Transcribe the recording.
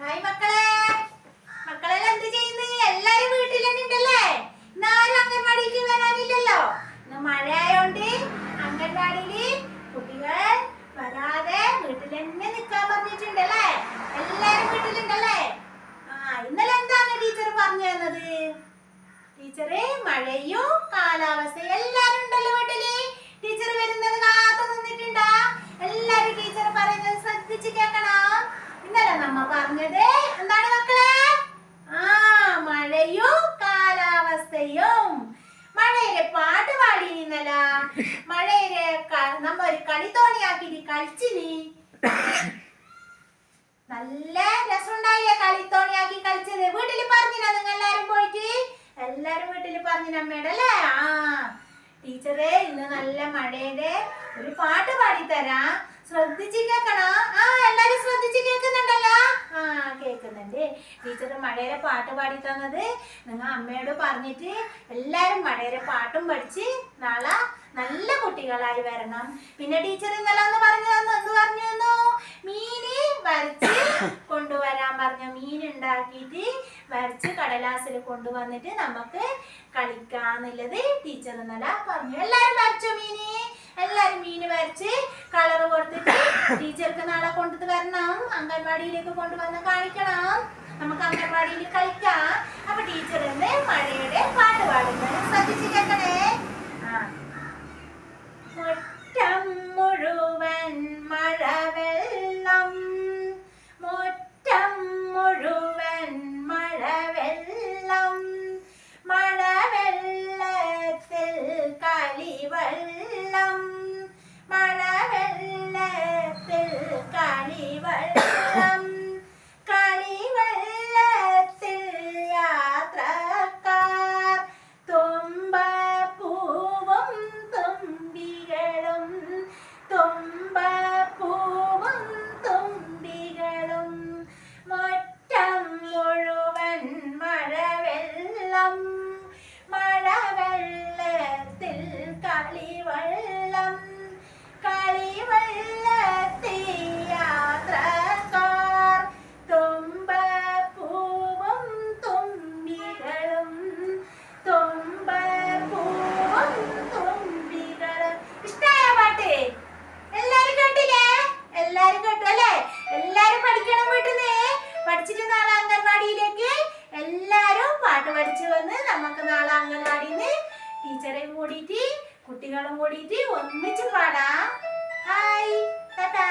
Hi മക്കളെ. മക്കളെ എന്ത് ചെയ്യുന്നു? എല്ലാരും വീട്ടിൽ തന്നെ ഉണ്ടല്ലേ? വരാനില്ലല്ലോ. ഇന്ന് മഴ കുട്ടികൾ വരാതെ വീട്ടിൽ തന്നെ പറഞ്ഞിട്ടുണ്ടല്ലേ? എല്ലാരും വീട്ടിലുണ്ടല്ലേ? ആ ഇന്നലെ എന്താണ് ടീച്ചർ പറഞ്ഞു തന്നത്? മഴയും കാലാവസ്ഥയും എല്ലാരും ഉണ്ടല്ലോ വീട്ടിൽ. ടീച്ചർ വരുന്നത് കാത്തു നിന്നിട്ടുണ്ടാ? എല്ലാ ഇന്നലെ നമ്മ പറഞ്ഞത് എന്താണ് മക്കളെ? ആ മഴയും കാലാവസ്ഥയും. മഴയിലെ പാട്ട് പാടി ഇന്നല മഴയിലെ നമ്മ ഒരു കളിത്തോണിയാക്കിട്ട് കളിച്ചിനി നല്ല രസമുണ്ടായില്ലേ കളിത്തോണിയാക്കി കളിച്ചത്? വീട്ടിൽ പറഞ്ഞില്ല നിങ്ങൾ എല്ലാരും പോയിട്ട്? എല്ലാരും വീട്ടിൽ പറഞ്ഞിന് അമ്മയുടെ അല്ലേ ആ ടീച്ചറെ ഇന്ന് നല്ല മഴയുടെ ഒരു പാട്ട് പാടിത്തരാം. ശ്രദ്ധിച്ച് കേക്കണോ ആ എല്ലാരും ശ്രദ്ധിച്ച് കേൾക്കുന്നുണ്ടല്ലോ? ആ കേൾക്കുന്നുണ്ട്. ടീച്ചർ മഴയുടെ പാട്ട് പാടി തന്നത് നിങ്ങൾ അമ്മയോട് പറഞ്ഞിട്ട് എല്ലാരും മഴയുടെ പാട്ടും പഠിച്ച് നാളെ നല്ല കുട്ടികളായി വരണം. പിന്നെ ടീച്ചർ ഇന്നലെ ഒന്ന് പറഞ്ഞു തന്നു എന്ത് പറഞ്ഞു തന്നു? മീന് വരച്ച് കൊണ്ടുവരാൻ പറഞ്ഞു. മീൻ ഉണ്ടാക്കിയിട്ട് വരച്ച് കടലാസിൽ കൊണ്ടുവന്നിട്ട് നമുക്ക് കളിക്കാന്നുള്ളത് ടീച്ചർ ഇന്നലെ പറഞ്ഞു. എല്ലാരും വരച്ചു മീന്? എല്ലാരും മീന് വരച്ച് കളർ കൊടുത്തിട്ട് ടീച്ചർക്ക് നാളെ കൊണ്ടു വരണം അംഗൻവാടിയിലേക്ക് കൊണ്ടുവന്ന് കാണിക്കണം. നമുക്ക് അംഗൻവാടിയിൽ കളിക്കാം. അപ്പൊ ടീച്ചർ ഇന്ന് മഴയുടെ പാട്ട് പാടുന്നത് പഠിച്ചു വന്ന് നമുക്ക് നാളെ അംഗൻവാടിന്ന് ടീച്ചറെയും കൂടിയിട്ട് കുട്ടികളും കൂടിയിട്ട് ഒന്നിച്ച് പാടാം. ഹായ് ടാറ്റാ